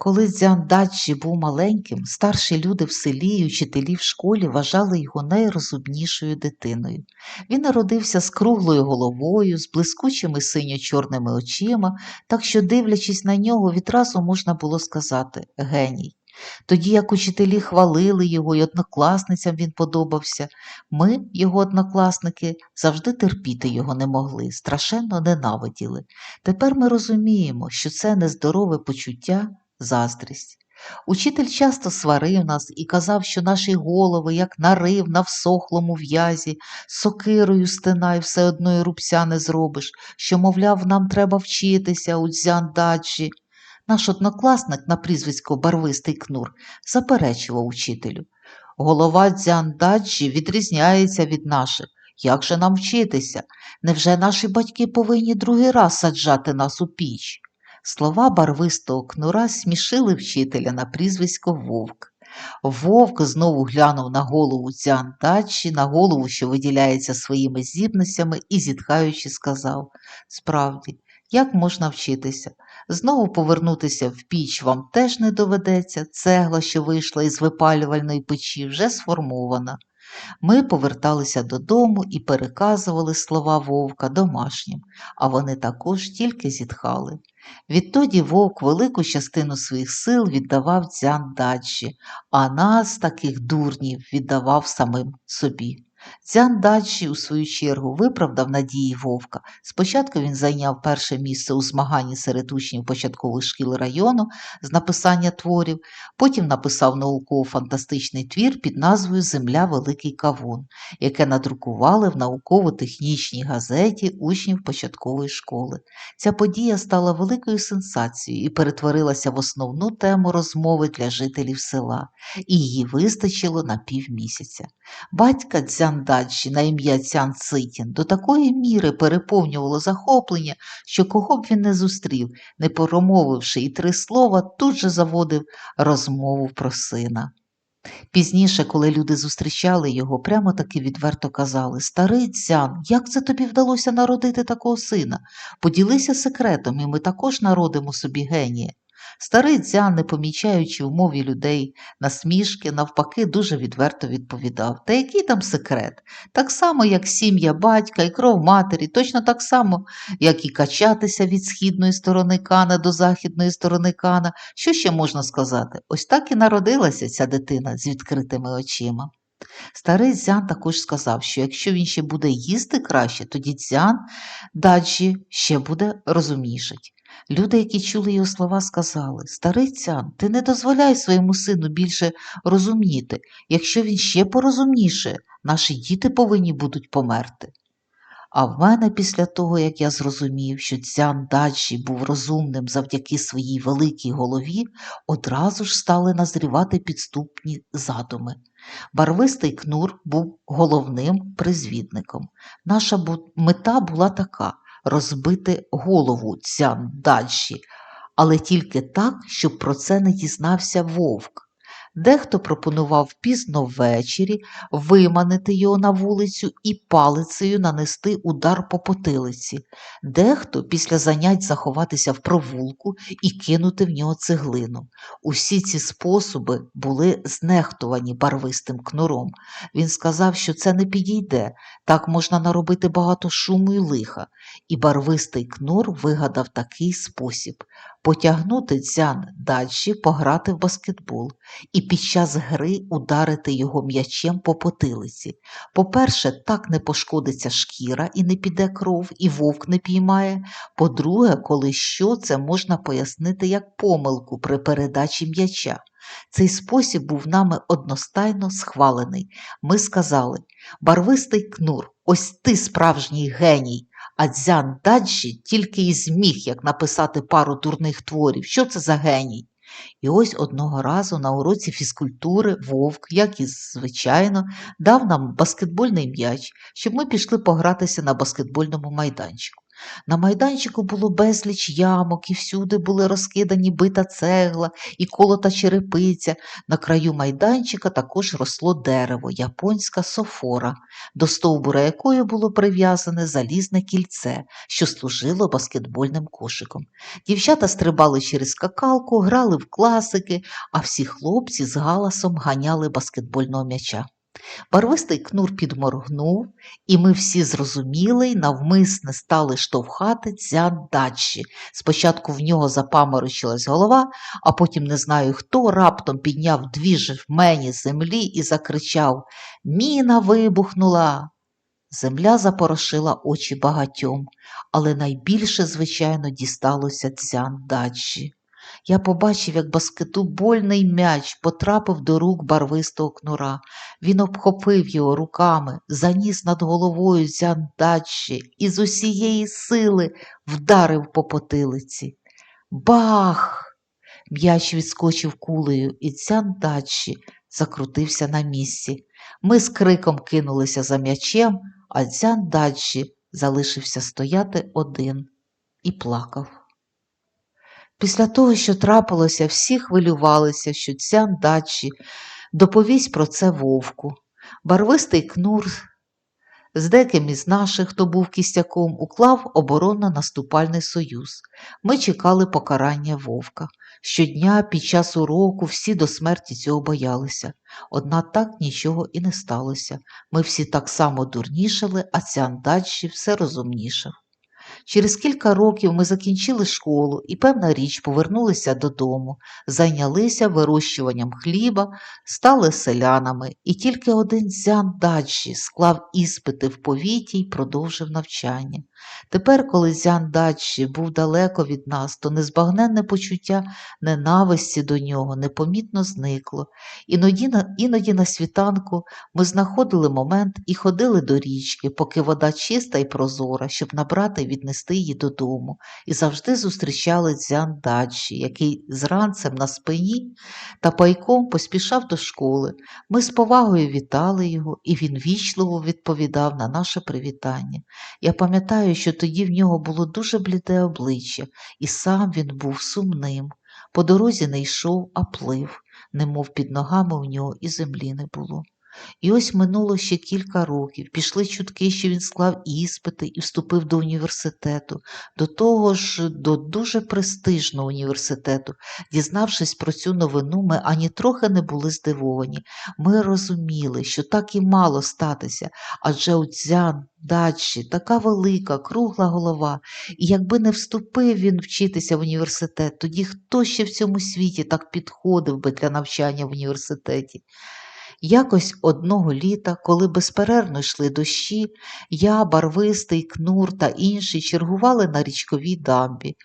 Коли Дзян Даджі був маленьким, старші люди в селі і учителі в школі вважали його найрозумнішою дитиною. Він народився з круглою головою, з блискучими синьо-чорними очима, так що, дивлячись на нього, відразу можна було сказати геній. Тоді як учителі хвалили його і однокласницям він подобався, ми, його однокласники, завжди терпіти його не могли, страшенно ненавиділи. Тепер ми розуміємо, що це нездорове почуття заздрість. Учитель часто сварив нас і казав, що наші голови, як нарив на всохлому в'язі, сокирою стинай, все одно й рубця не зробиш, що, мовляв, нам треба вчитися у дзяндаджі. Наш однокласник на прізвисько Барвистий Кнур заперечував учителю. Голова дзяндаджі відрізняється від наших. Як же нам вчитися? Невже наші батьки повинні другий раз саджати нас у піч? Слова барвистого кнура смішили вчителя на прізвисько Вовк. Вовк знову глянув на голову Дзяндачі, на голову, що виділяється своїми здібностями, і, зітхаючи, сказав Справді, як можна вчитися? Знову повернутися в піч вам теж не доведеться, цегла, що вийшла із випалювальної печі, вже сформована. Ми поверталися додому і переказували слова вовка домашнім, а вони також тільки зітхали. Відтоді вовк велику частину своїх сил віддавав дзян дачі, а нас, таких дурнів, віддавав самим собі. Дзян Даджі, у свою чергу, виправдав надії вовка. Спочатку він зайняв перше місце у змаганні серед учнів початкових шкіл району з написання творів, потім написав науково-фантастичний твір під назвою Земля Великий Кавун, яке надрукували в науково-технічній газеті учнів початкової школи. Ця подія стала великою сенсацією і перетворилася в основну тему розмови для жителів села, і її вистачило на півмісяця. Батька Дзяндаджі на ім'я Цян Цитін до такої міри переповнювало захоплення, що кого б він не зустрів, не промовивши і три слова, тут же заводив розмову про сина. Пізніше, коли люди зустрічали його, прямо таки відверто казали Старий Дзян, як це тобі вдалося народити такого сина? Поділися секретом, і ми також народимо собі генія. Старий дзян, не помічаючи в мові людей насмішки, навпаки, дуже відверто відповідав. Та який там секрет? Так само, як сім'я батька і кров матері, точно так само, як і качатися від східної сторони кана до західної сторони кана. Що ще можна сказати? Ось так і народилася ця дитина з відкритими очима. Старий дзян також сказав, що якщо він ще буде їсти краще, тоді дзян даджі ще буде розумнішать. Люди, які чули його слова, сказали Старий цян, ти не дозволяй своєму сину більше розумніти. Якщо він ще порозумніше, наші діти повинні будуть померти. А в мене після того, як я зрозумів, що Цян Даджі був розумним завдяки своїй великій голові, одразу ж стали назрівати підступні задуми. Барвистий кнур був головним призвідником. Наша мета була така розбити голову Цян Дальші, але тільки так, щоб про це не дізнався вовк. Дехто пропонував пізно ввечері виманити його на вулицю і палицею нанести удар по потилиці, дехто після занять заховатися в провулку і кинути в нього цеглину. Усі ці способи були знехтувані барвистим кнуром. Він сказав, що це не підійде, так можна наробити багато шуму і лиха. І барвистий кнур вигадав такий спосіб потягнути дзян далі пограти в баскетбол і під час гри ударити його м'ячем по потилиці. По-перше, так не пошкодиться шкіра і не піде кров, і вовк не піймає. По-друге, коли що, це можна пояснити як помилку при передачі м'яча. Цей спосіб був нами одностайно схвалений. Ми сказали Барвистий кнур, ось ти справжній геній. А Дзян Даджі тільки і зміг як написати пару дурних творів. Що це за геній? І ось одного разу на уроці фізкультури вовк, як і звичайно, дав нам баскетбольний м'яч, щоб ми пішли погратися на баскетбольному майданчику. На майданчику було безліч ямок, і всюди були розкидані бита цегла і колота черепиця. На краю майданчика також росло дерево, японська софора, до стовбура якої було прив'язане залізне кільце, що служило баскетбольним кошиком. Дівчата стрибали через скакалку, грали в класики, а всі хлопці з галасом ганяли баскетбольного м'яча. Барвистий кнур підморгнув, і ми всі зрозуміли й навмисне стали штовхати дзян дачі. Спочатку в нього запаморочилась голова, а потім не знаю хто раптом підняв дві жмені землі і закричав Міна вибухнула. Земля запорошила очі багатьом, але найбільше, звичайно, дісталося дзян дачі. Я побачив, як баскетбольний м'яч потрапив до рук барвистого кнура. Він обхопив його руками, заніс над головою зяндачі і з усієї сили вдарив по потилиці. Бах! М'яч відскочив кулею, і дзяндачі закрутився на місці. Ми з криком кинулися за м'ячем, а дзяндачі залишився стояти один і плакав. Після того, що трапилося, всі хвилювалися, що ця дачі доповість про це вовку. Барвистий кнур з деким із наших, хто був кістяком, уклав оборонно-наступальний союз. Ми чекали покарання вовка. Щодня під час уроку всі до смерті цього боялися. Однак так нічого і не сталося. Ми всі так само дурнішали, а цяндачі все розумнішав. Через кілька років ми закінчили школу і, певна річ, повернулися додому, зайнялися вирощуванням хліба, стали селянами, і тільки один зян дачі склав іспити в повіті й продовжив навчання. Тепер, коли зян дачі був далеко від нас, то незбагненне почуття ненависті до нього непомітно зникло. Іноді на, іноді на світанку ми знаходили момент і ходили до річки, поки вода чиста і прозора, щоб набрати і віднести її додому, і завжди зустрічали дзян дачі, який зранцем на спині та пайком поспішав до школи. Ми з повагою вітали його, і він вічливо відповідав на наше привітання. Я пам'ятаю, що тоді в нього було дуже бліде обличчя, і сам він був сумним. По дорозі не йшов, а плив, немов під ногами у нього і землі не було. І ось минуло ще кілька років, пішли чутки, що він склав іспити і вступив до університету, до того ж до дуже престижного університету. Дізнавшись про цю новину, ми ані трохи не були здивовані. Ми розуміли, що так і мало статися, адже у дзян дачі така велика, кругла голова, і якби не вступив він вчитися в університет, тоді хто ще в цьому світі так підходив би для навчання в університеті? Якось одного літа, коли безперервно йшли дощі, я, барвистий, кнур та інші чергували на річковій дамбі.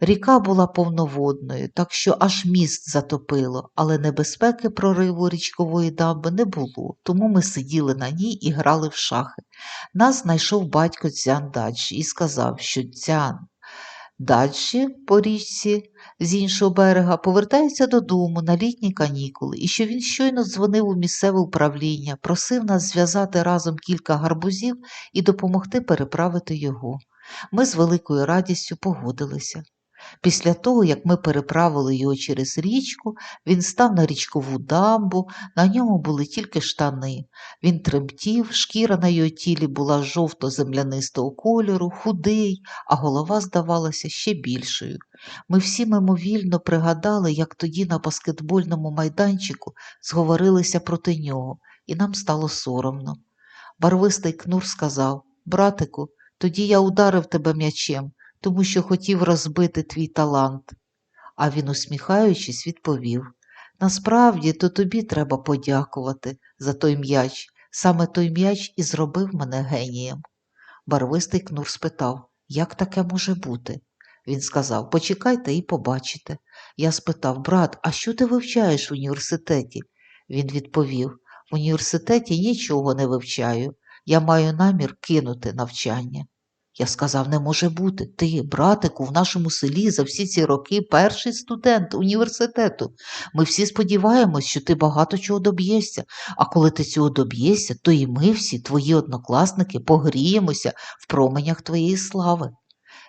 Ріка була повноводною, так що аж міст затопило, але небезпеки прориву річкової дамби не було, тому ми сиділи на ній і грали в шахи. Нас знайшов батько Дзян Дачі і сказав, що Дзян Дачі по річці з іншого берега повертається додому на літні канікули, і що він щойно дзвонив у місцеве управління, просив нас зв'язати разом кілька гарбузів і допомогти переправити його. Ми з великою радістю погодилися. Після того, як ми переправили його через річку, він став на річкову дамбу, на ньому були тільки штани. Він тремтів, шкіра на його тілі була жовто-землянистого кольору, худий, а голова здавалася ще більшою. Ми всі мимовільно пригадали, як тоді на баскетбольному майданчику зговорилися проти нього, і нам стало соромно. Барвистий кнур сказав Братику, тоді я ударив тебе м'ячем тому що хотів розбити твій талант. А він, усміхаючись, відповів Насправді, то тобі треба подякувати за той м'яч. Саме той м'яч і зробив мене генієм. Барвистий кнур спитав, як таке може бути? Він сказав Почекайте і побачите. Я спитав, брат, а що ти вивчаєш в університеті? Він відповів В університеті нічого не вивчаю. Я маю намір кинути навчання. Я сказав, не може бути. Ти, братику, в нашому селі за всі ці роки перший студент університету. Ми всі сподіваємось, що ти багато чого доб'єшся, а коли ти цього доб'єшся, то і ми всі, твої однокласники, погріємося в променях твоєї слави.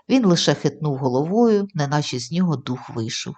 Він лише хитнув головою, неначе з нього дух вийшов.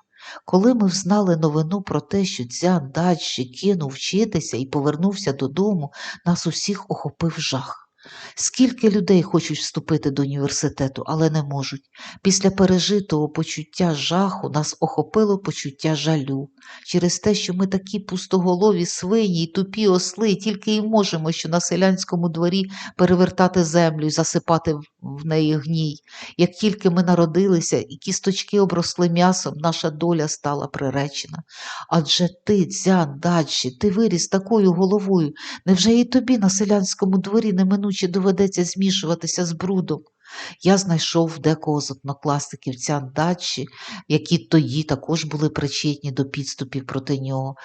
Коли ми взнали новину про те, що Дзян Дачі кинув вчитися і повернувся додому, нас усіх охопив жах. Скільки людей хочуть вступити до університету, але не можуть. Після пережитого почуття жаху нас охопило почуття жалю. Через те, що ми такі пустоголові свині й тупі осли, тільки й можемо, що на селянському дворі перевертати землю і засипати в- неї гній. Як тільки ми народилися і кісточки обросли м'ясом, наша доля стала приречена. Адже ти, дзян, дачі, ти виріс такою головою, Невже і тобі на селянському дворі неминуче доведеться змішуватися з брудом? Я знайшов декого з однокласників цян дачі, які тоді також були причетні до підступів проти нього.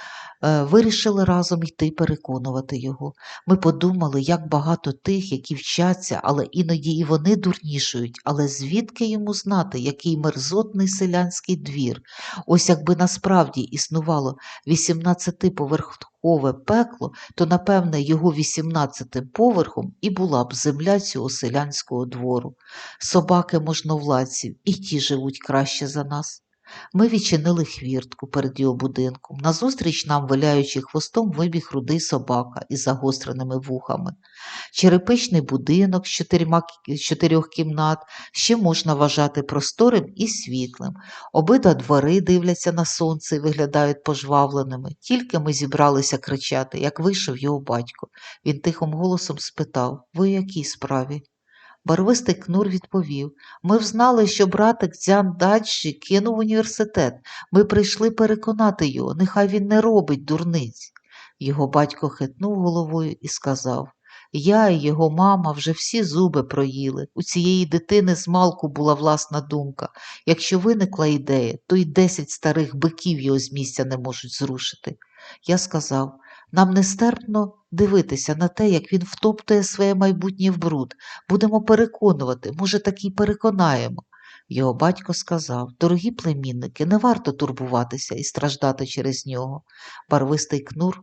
Е, Вирішили разом йти переконувати його. Ми подумали, як багато тих, які вчаться, але іноді і вони дурнішують. Але звідки йому знати, який мерзотний селянський двір? Ось якби насправді існувало 18-поверхове пекло, то, напевне, його 18-тим поверхом і була б земля цього селянського двору. Собаки можновладців і ті живуть краще за нас. Ми відчинили хвіртку перед його будинком. Назустріч нам, виляючи хвостом, вибіг рудий собака із загостреними вухами. Черепичний будинок з чотирьох кімнат ще можна вважати просторим і світлим. Обидва двори дивляться на сонце і виглядають пожвавленими. Тільки ми зібралися кричати, як вийшов його батько. Він тихим голосом спитав Ви у якій справі? Барвистий кнур відповів Ми взнали, що братик Дзян Дачі кинув університет. Ми прийшли переконати його, нехай він не робить дурниць. Його батько хитнув головою і сказав Я і його мама вже всі зуби проїли. У цієї дитини з малку була власна думка. Якщо виникла ідея, то й десять старих биків його з місця не можуть зрушити. Я сказав нам нестерпно дивитися на те, як він втоптує своє майбутнє в бруд. Будемо переконувати, може, так і переконаємо. Його батько сказав Дорогі племінники, не варто турбуватися і страждати через нього. Барвистий кнур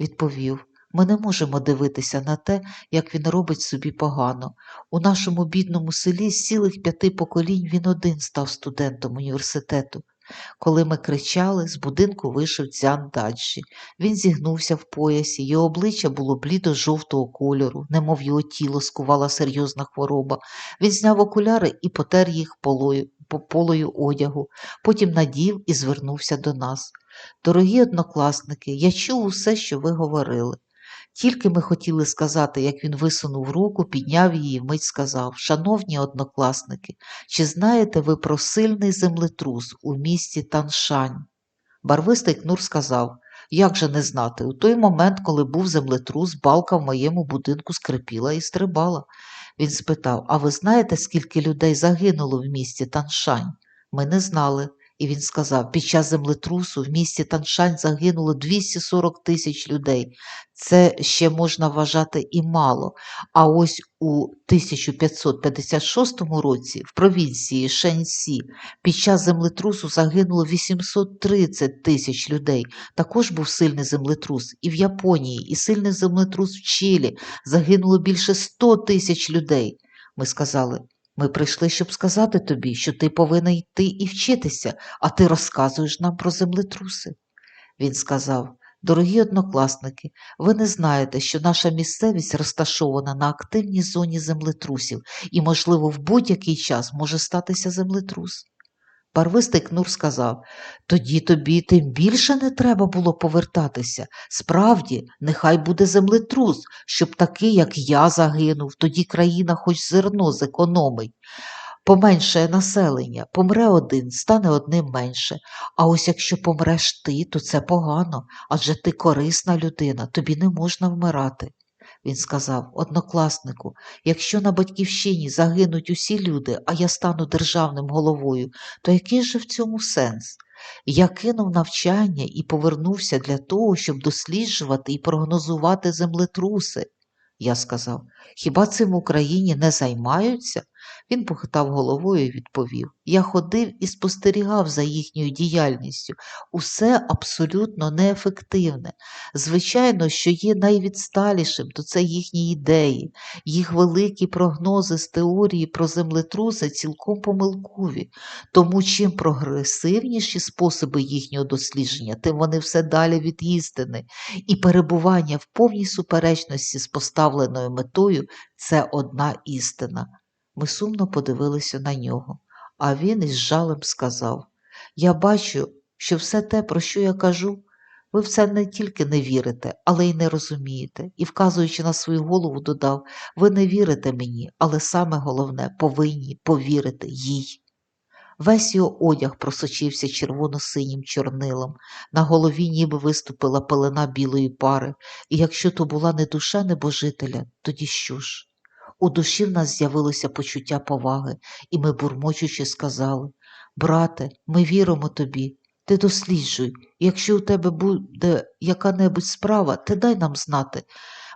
відповів Ми не можемо дивитися на те, як він робить собі погано. У нашому бідному селі з цілих п'яти поколінь він один став студентом університету. Коли ми кричали, з будинку вийшов Дзян Даджі. Він зігнувся в поясі, його обличчя було блідо-жовтого кольору, немов його тіло скувала серйозна хвороба. Він зняв окуляри і потер їх полою, по- полою одягу, потім надів і звернувся до нас. Дорогі однокласники, я чув усе, що ви говорили. Тільки ми хотіли сказати, як він висунув руку, підняв її, вмить сказав Шановні однокласники, чи знаєте ви про сильний землетрус у місті Таншань? Барвистий кнур сказав Як же не знати? У той момент, коли був землетрус, балка в моєму будинку скрипіла і стрибала. Він спитав А ви знаєте, скільки людей загинуло в місті Таншань? Ми не знали. І він сказав, під час землетрусу в місті Таншань загинуло 240 тисяч людей. Це ще можна вважати і мало. А ось у 1556 році в провінції Шеньсі під час землетрусу загинуло 830 тисяч людей. Також був сильний землетрус і в Японії, і сильний землетрус в Чилі. Загинуло більше 100 тисяч людей. Ми сказали, ми прийшли, щоб сказати тобі, що ти повинен йти і вчитися, а ти розказуєш нам про землетруси. Він сказав, дорогі однокласники, ви не знаєте, що наша місцевість розташована на активній зоні землетрусів, і, можливо, в будь-який час може статися землетрус. Барвистий кнур сказав, тоді тобі тим більше не треба було повертатися. Справді, нехай буде землетрус, щоб такий, як я, загинув, тоді країна хоч зерно зекономить. Поменшає населення, помре один, стане одним менше. А ось якщо помреш ти, то це погано, адже ти корисна людина, тобі не можна вмирати. Він сказав, однокласнику, якщо на батьківщині загинуть усі люди, а я стану державним головою, то який же в цьому сенс? Я кинув навчання і повернувся для того, щоб досліджувати і прогнозувати землетруси. Я сказав, хіба цим в Україні не займаються? Він похитав головою і відповів Я ходив і спостерігав за їхньою діяльністю. Усе абсолютно неефективне. Звичайно, що є найвідсталішим, то це їхні ідеї, їх великі прогнози з теорії про землетруси цілком помилкові. Тому чим прогресивніші способи їхнього дослідження, тим вони все далі від істини. І перебування в повній суперечності з поставленою метою це одна істина. Ми сумно подивилися на нього, а він із жалем сказав Я бачу, що все те, про що я кажу, ви в це не тільки не вірите, але й не розумієте. І, вказуючи на свою голову, додав Ви не вірите мені, але саме головне повинні повірити їй. Весь його одяг просочився червоно-синім чорнилом, на голові ніби виступила пелена білої пари, і якщо то була не душа небожителя, тоді що ж? У душі в нас з'явилося почуття поваги, і ми, бурмочучи, сказали Брате, ми віримо тобі, ти досліджуй, якщо у тебе буде яка-небудь справа, ти дай нам знати.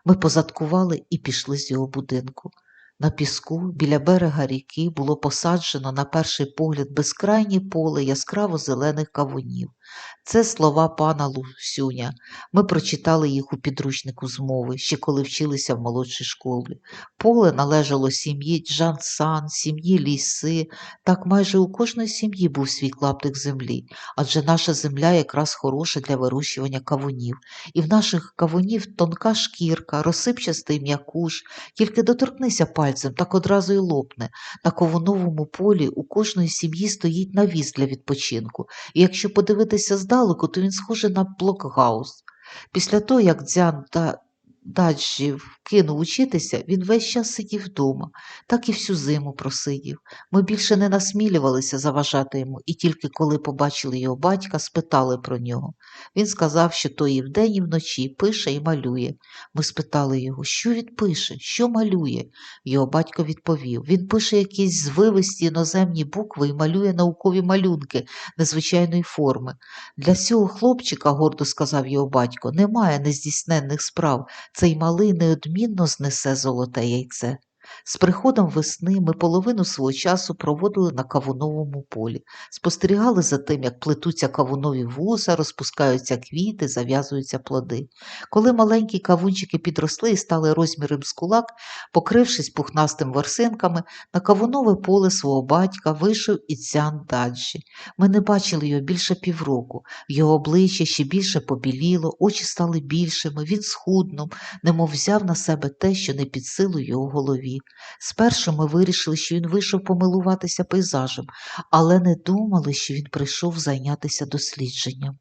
Ми позадкували і пішли з його будинку. На піску біля берега ріки було посаджено на перший погляд безкрайнє поле яскраво зелених кавунів. Це слова пана Лусюня. Ми прочитали їх у підручнику з мови, ще коли вчилися в молодшій школі. Поле належало сім'ї Джан-Сан, сім'ї Ліси. Так майже у кожної сім'ї був свій клаптик землі, адже наша земля якраз хороша для вирощування кавунів. І в наших кавунів тонка шкірка, розсипчастий м'якуш, тільки доторкнися пальцем, так одразу й лопне. На ковуновому полі у кожної сім'ї стоїть навіс для відпочинку, і якщо подивитися здалеку, то він схожий на блокгаус. Після того, як Дзян та Даджі кинув учитися, він весь час сидів вдома, так і всю зиму просидів. Ми більше не насмілювалися заважати йому, і тільки коли побачили його батька, спитали про нього. Він сказав, що то і вдень, і вночі пише і малює. Ми спитали його, що він пише, що малює. Його батько відповів він пише якісь звивисті іноземні букви і малює наукові малюнки незвичайної форми. Для цього хлопчика, гордо сказав його батько, немає нездійсненних справ. Цей малий неодмінно знесе золоте яйце. З приходом весни ми половину свого часу проводили на кавуновому полі, спостерігали за тим, як плетуться кавунові вуса, розпускаються квіти, зав'язуються плоди. Коли маленькі кавунчики підросли і стали розміром з кулак, покрившись пухнастим ворсинками, на кавунове поле свого батька вийшов і цян Даджі. Ми не бачили його більше півроку. Його обличчя ще більше побіліло, очі стали більшими, він схуднув, немов взяв на себе те, що не під силу його голові. Спершу ми вирішили, що він вийшов помилуватися пейзажем, але не думали, що він прийшов зайнятися дослідженням.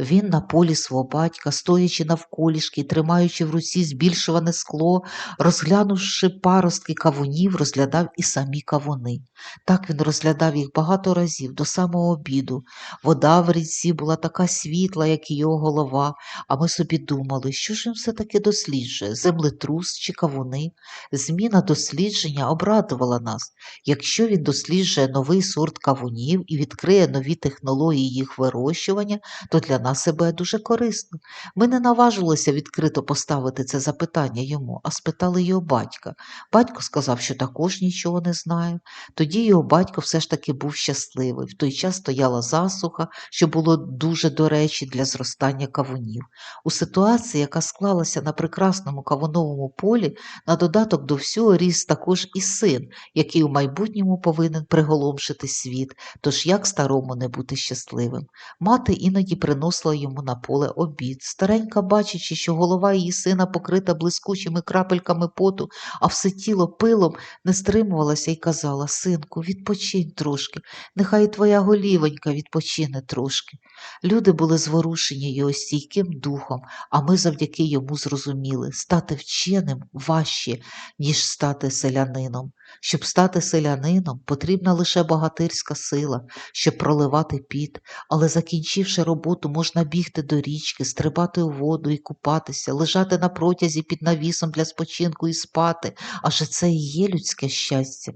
Він на полі свого батька, стоячи навколішки тримаючи в руці збільшуване скло, розглянувши паростки кавунів, розглядав і самі кавуни. Так він розглядав їх багато разів до самого обіду. Вода в річці була така світла, як і його голова, а ми собі думали, що ж він все-таки досліджує землетрус чи кавуни. Зміна дослідження обрадувала нас. Якщо він досліджує новий сорт кавунів і відкриє нові технології їх вирощування, то для нас це буде дуже корисно. Ми не наважилися відкрито поставити це запитання йому, а спитали його батька. Батько сказав, що також нічого не знає. Тоді його батько все ж таки був щасливий. В той час стояла засуха, що було дуже до речі для зростання кавунів. У ситуації, яка склалася на прекрасному кавуновому полі, на додаток до всього ріс також і син, який у майбутньому повинен приголомшити світ, тож як старому не бути щасливим. Мати іноді приносила йому на поле обід. Старенька, бачачи, що голова її сина покрита блискучими крапельками поту, а все тіло пилом, не стримувалася і казала Синку, відпочинь трошки, нехай твоя голівонька відпочине трошки. Люди були зворушені його стійким духом, а ми завдяки йому зрозуміли стати вченим важче, ніж стати селянином. Щоб стати селянином, потрібна лише богатирська сила, щоб проливати піт, але закінчивши роботу, можна бігти до річки, стрибати у воду і купатися, лежати на протязі під навісом для спочинку і спати, аже це і є людське щастя.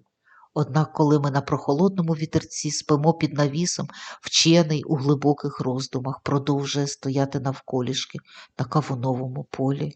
Однак, коли ми на прохолодному вітерці спимо під навісом, вчений у глибоких роздумах продовжує стояти навколішки на кавуновому полі.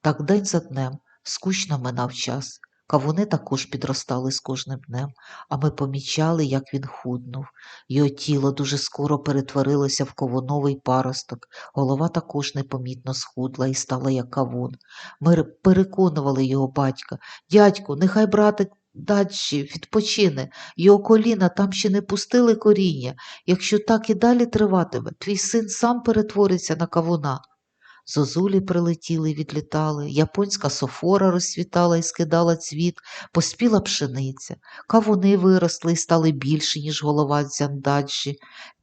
Так день за днем скучно минав час. Кавуни також підростали з кожним днем, а ми помічали, як він худнув. Його тіло дуже скоро перетворилося в кавуновий паросток, голова також непомітно схудла і стала як кавун. Ми переконували його батька дядьку, нехай братик дальше відпочине, його коліна там ще не пустили коріння. Якщо так і далі триватиме, твій син сам перетвориться на кавуна. Зозулі прилетіли й відлітали, японська софора розцвітала і скидала цвіт, поспіла пшениця, кавуни виросли і стали більші, ніж голова дзяндаджі.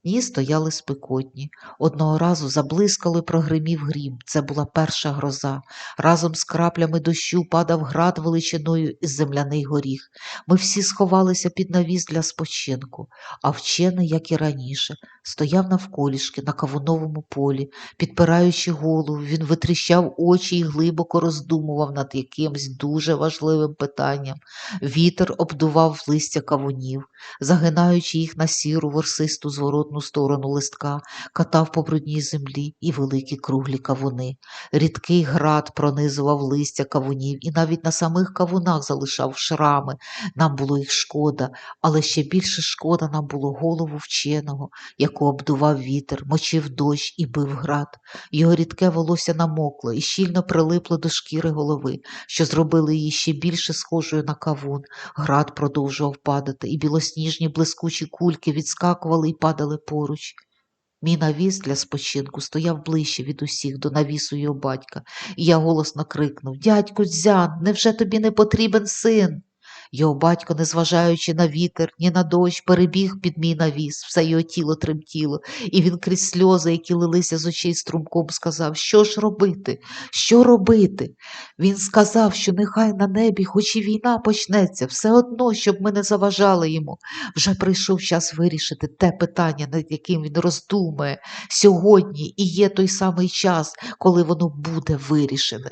Дні стояли спекотні. Одного разу заблискало й прогримів грім. Це була перша гроза. Разом з краплями дощу падав град величиною із земляний горіх. Ми всі сховалися під навіс для спочинку, а вчений, як і раніше, стояв навколішки на кавуновому полі, Підпираючи голову, він витріщав очі і глибоко роздумував над якимсь дуже важливим питанням. Вітер обдував листя кавунів, загинаючи їх на сіру ворсисту зворотну сторону листка, катав по брудній землі і великі круглі кавуни. Рідкий град пронизував листя кавунів і навіть на самих кавунах залишав шрами. Нам було їх шкода, але ще більше шкода нам було голову вченого, яку обдував вітер, мочив дощ і бив град. Його рідке волосся намокло і щільно прилипло до шкіри голови, що зробили її ще більше схожою на кавун. Град продовжував падати, і білосніжні блискучі кульки відскакували і падали поруч. Мій навіс для спочинку стояв ближче від усіх до навісу його батька, і я голосно крикнув Дядьку Дзян, невже тобі не потрібен син? Його батько, незважаючи на вітер, ні на дощ, перебіг під мій навіс, все його тіло тремтіло, і він крізь сльози, які лилися з очей струмком, сказав, що ж робити, що робити? Він сказав, що нехай на небі, хоч і війна почнеться, все одно, щоб ми не заважали йому. Вже прийшов час вирішити те питання, над яким він роздумує. Сьогодні і є той самий час, коли воно буде вирішене.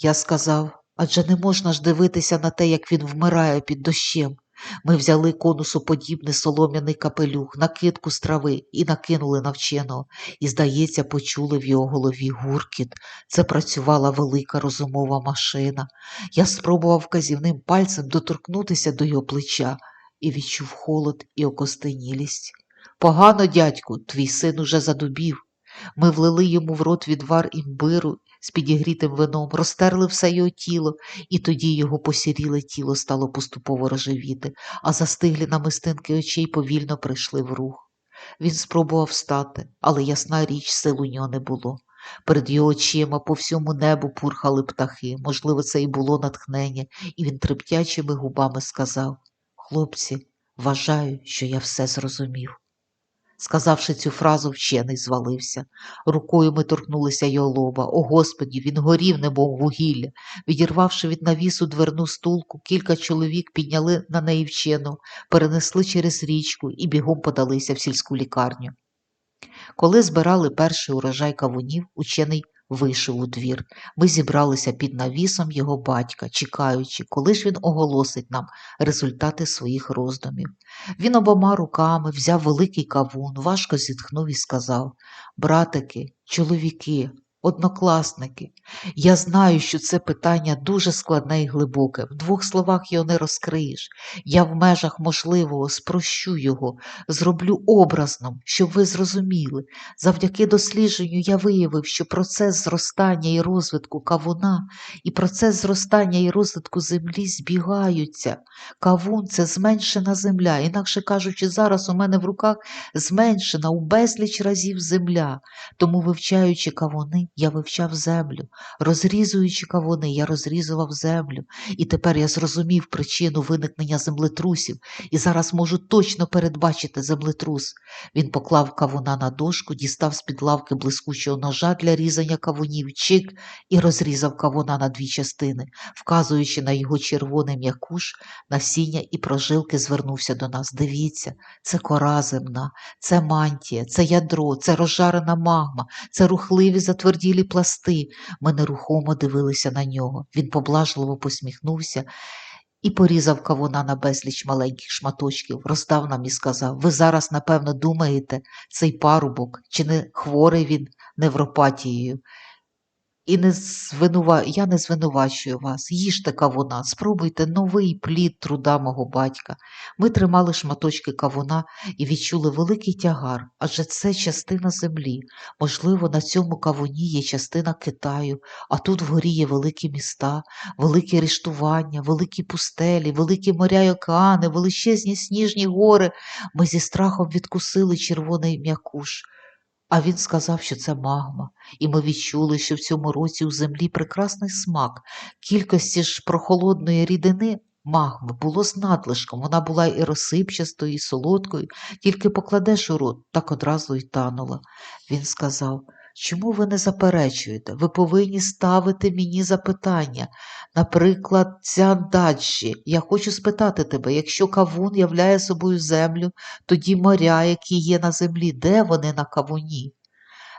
Я сказав, адже не можна ж дивитися на те, як він вмирає під дощем. Ми взяли конусоподібний солом'яний капелюх, накидку з трави і накинули на вченого. І, здається, почули в його голові гуркіт. Це працювала велика розумова машина. Я спробував вказівним пальцем доторкнутися до його плеча і відчув холод і окостенілість. Погано, дядьку, твій син уже задубів. Ми влили йому в рот відвар імбиру з підігрітим вином, розтерли все його тіло, і тоді його посіріле тіло стало поступово рожевіти, а застиглі намистинки очей повільно прийшли в рух. Він спробував встати, але ясна річ, сил у нього не було. Перед його очима по всьому небу пурхали птахи, можливо, це і було натхнення, і він трептячими губами сказав Хлопці, вважаю, що я все зрозумів. Сказавши цю фразу, вчений звалився. Рукою ми торкнулися його лоба. О, Господі, він горів, немов вугілля. Відірвавши від навісу дверну стулку, кілька чоловік підняли на неї вчену, перенесли через річку і бігом подалися в сільську лікарню. Коли збирали перший урожай кавунів, учений вийшов у двір. Ми зібралися під навісом його батька, чекаючи, коли ж він оголосить нам результати своїх роздумів. Він обома руками взяв великий кавун, важко зітхнув і сказав Братики, чоловіки, однокласники, я знаю, що це питання дуже складне і глибоке. В двох словах його не розкриєш. Я в межах можливого спрощу його, зроблю образном, щоб ви зрозуміли. Завдяки дослідженню я виявив, що процес зростання і розвитку кавуна і процес зростання і розвитку землі збігаються. Кавун це зменшена земля. Інакше кажучи, зараз у мене в руках зменшена у безліч разів земля. Тому, вивчаючи кавуни, я вивчав землю. Розрізуючи кавуни, я розрізував землю. І тепер я зрозумів причину виникнення землетрусів і зараз можу точно передбачити землетрус. Він поклав кавуна на дошку, дістав з-під лавки блискучого ножа для різання кавунів, чик і розрізав кавуна на дві частини, вказуючи на його червоний м'якуш, насіння і прожилки, звернувся до нас. Дивіться, це кора земна, це мантія, це ядро, це розжарена магма, це рухливі затверділі пласти. Ми нерухомо дивилися на нього. Він поблажливо посміхнувся і порізав кавуна на безліч маленьких шматочків, роздав нам і сказав: Ви зараз, напевно, думаєте, цей парубок, чи не хворий він невропатією? І не звинува... я не звинувачую вас. Їжте кавуна, спробуйте новий плід труда мого батька. Ми тримали шматочки кавуна і відчули великий тягар, адже це частина землі. Можливо, на цьому кавуні є частина Китаю, а тут вгорі є великі міста, великі рештування, великі пустелі, великі моря й океани, величезні сніжні гори. Ми зі страхом відкусили червоний м'якуш. А він сказав, що це магма, і ми відчули, що в цьому році у землі прекрасний смак. Кількості ж прохолодної рідини магми було з надлишком. Вона була і розсипчастою, і солодкою, тільки покладеш у рот, так одразу й танула. Він сказав, чому ви не заперечуєте? Ви повинні ставити мені запитання. Наприклад, Цяндаджі, я хочу спитати тебе, якщо кавун являє собою землю, тоді моря, які є на землі, де вони на кавуні?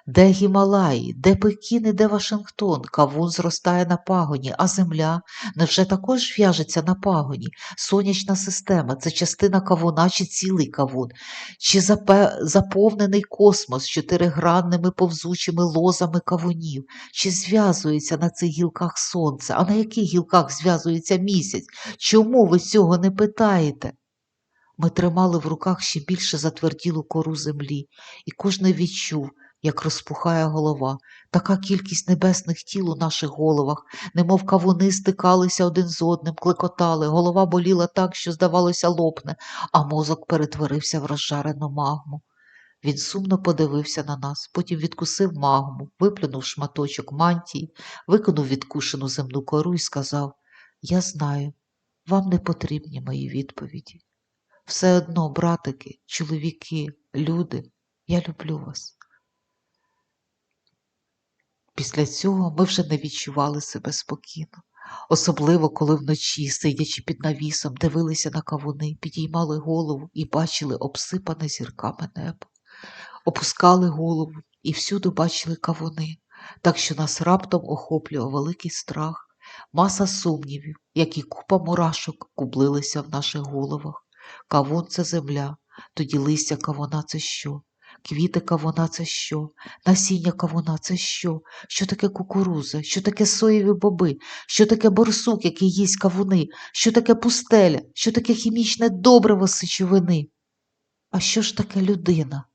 Де Гімалаї, де Пекін і де Вашингтон? Кавун зростає на пагоні, а земля невже також в'яжеться на пагоні? Сонячна система це частина кавуна чи цілий кавун, чи заповнений космос чотиригранними повзучими лозами кавунів, чи зв'язується на цих гілках сонце, а на яких гілках зв'язується місяць? Чому ви цього не питаєте? Ми тримали в руках ще більше затверділу кору землі, і кожен відчув, як розпухає голова, така кількість небесних тіл у наших головах, немов кавуни стикалися один з одним, клекотали, голова боліла так, що, здавалося, лопне, а мозок перетворився в розжарену магму. Він сумно подивився на нас, потім відкусив магму, виплюнув шматочок мантії, виконув відкушену земну кору і сказав Я знаю, вам не потрібні мої відповіді. Все одно, братики, чоловіки, люди, я люблю вас. Після цього ми вже не відчували себе спокійно, особливо коли вночі, сидячи під навісом, дивилися на кавуни, підіймали голову і бачили обсипане зірками небо, опускали голову і всюди бачили кавуни, так що нас раптом охоплював великий страх, маса сумнівів, як і купа мурашок кублилися в наших головах. Кавун це земля, тоді листя кавуна це що? Квіти кавуна це що? Насіння кавуна це що? Що таке кукуруза? Що таке соєві боби? Що таке борсук, який їсть кавуни? Що таке пустеля? Що таке хімічне добриво сечовини? А що ж таке людина?